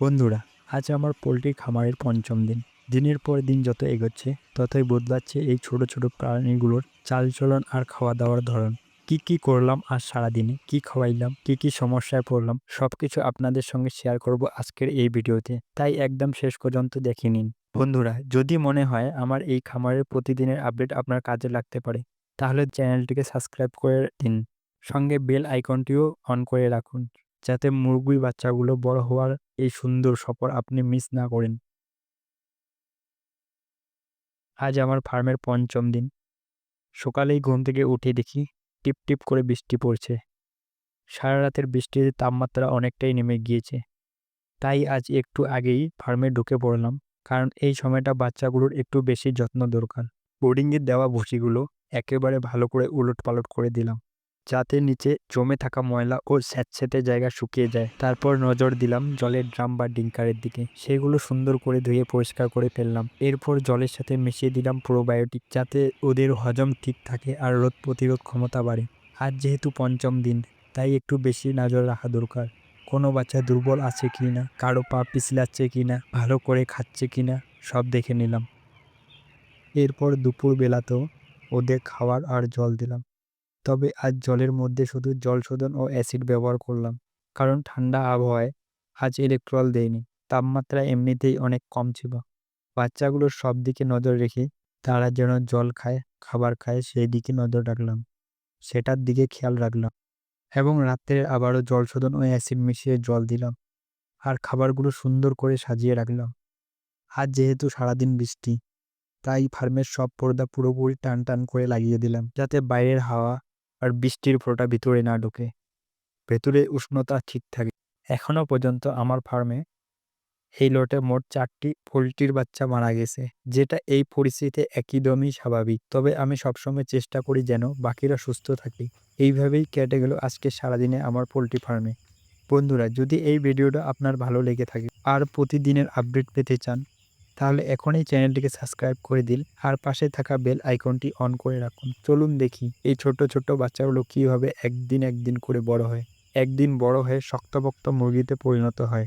বন্ধুরা, আজ আমার পোলট্রি খামারের পঞ্চম দিন। দিনের পর দিন যত এগোচ্ছে, ততই বদলাচ্ছে এই ছোট ছোট প্রাণীগুলোর চালচলন আর খাওয়া দাওয়ার ধরন। কি কি করলাম আজ সারাদিনে? কি খাওয়াইলাম? কি কি সমস্যায় পড়লাম? সবকিছু আপনাদের সঙ্গে শেয়ার করব আজকের এই ভিডিওতে। তাই একদম শেষ পর্যন্ত দেখে নিন। বন্ধুরা, যদি মনে হয় আমার এই খামারের প্রতিদিনের আপডেট আপনার কাজে লাগতে পারে, তাহলে চ্যানেলটিকে সাবস্ক্রাইব করে দিন। সঙ্গে বেল আইকনটিও অন করে রাখুন। যাতে মুরগি বাচ্চাগুলো বড় হওয়ার এই সুন্দর সফর আপনি মিস না করেন। আজ আমার ফার্মের পঞ্চম দিন। সকালেই ঘুম থেকে উঠে দেখি টিপ টিপ করে বৃষ্টি পড়ছে। সারা রাতের বৃষ্টির তাপমাত্রা অনেকটাই নেমে গিয়েছে। তাই আজ একটু আগেই ফার্মে ঢুকে পড়লাম, কারণ এই সময়টা বাচ্চাগুলোর একটু বেশি যত্ন দরকার। বোর্ডিংয়ে দেওয়া ভুসিগুলো একেবারে ভালো করে উলট পালট করে দিলাম। যাতে নিচে জমে থাকা ময়লা ও স্যাঁতস্যাঁতে জায়গা শুকিয়ে যায়। তারপর নজর দিলাম জলের ড্রাম বা ডিঙ্কারের দিকে। সেগুলো সুন্দর করে ধুয়ে পরিষ্কার করে ফেললাম। এরপর জলের সাথে মিশিয়ে দিলাম প্রোবায়োটিক যাতে ওদের হজম ঠিক থাকে আর রোদ প্রতিরোধ ক্ষমতা বাড়ে। আজ যেহেতু পঞ্চম দিন, তাই একটু বেশি নজর রাখা দরকার। কোনো বাচ্চা দুর্বল আছে কি না কারও পা পিছলাচ্ছে কি না ভালো করে খাচ্ছে কি না সব দেখে নিলাম। এরপর দুপুর বেলাতেও ওদের খাবার আর জল দিলাম। তবে আজ জলের মধ্যে শুধু জল শোধন ও অ্যাসিড ব্যবহার করলাম, কারণ ঠান্ডা আবহাওয়ায় আজ ইলেকট্রল দেয়নি তাপমাত্রা এমনিতেই অনেক কম ছিল। বাচ্চাগুলোর সব দিকে নজর রেখে তারা যেন জল খায়, খাবার খায়, সেই দিকে নজর রাখলাম। সেটার দিকে খেয়াল রাখলাম এবং রাত্রে আবারও জল শোধন ও অ্যাসিড মিশিয়ে জল দিলাম আর খাবারগুলো সুন্দর করে সাজিয়ে রাখলাম। আজ যেহেতু সারাদিন বৃষ্টি, তাই ফার্মের সব পর্দা পুরোপুরি টান টান করে লাগিয়ে দিলাম, যাতে বাইরের হাওয়া আর বৃষ্টির ফোঁটা ভিতরে না ঢোকে। ভেতরে উষ্ণতা ঠিক থাকে। এখনও পর্যন্ত আমার ফার্মে এই লটে মোট চারটি পোলট্রির বাচ্চা মারা গেছে, যেটা এই পরিস্থিতিতে একদমই স্বাভাবিক। তবে আমি সবসময় চেষ্টা করি যেন বাকিরা সুস্থ থাকে। এইভাবেই কেটে গেল আজকে সারাদিনে আমার পোলট্রি ফার্মে বন্ধুরা, যদি এই ভিডিওটা আপনার ভালো লেগে থাকে আর প্রতিদিনের আপডেট পেতে চান তাহলে এখনই চ্যানেলটিকে সাবস্ক্রাইব করে দিন আর পাশে থাকা বেল আইকনটি অন করে রাখুন। চলুন দেখি এই ছোট ছোট বাচ্চাগুলো কীভাবে একদিন একদিন করে বড় হয়। একদিন বড় হয়ে শক্তপোক্ত মুরগিতে পরিণত হয়।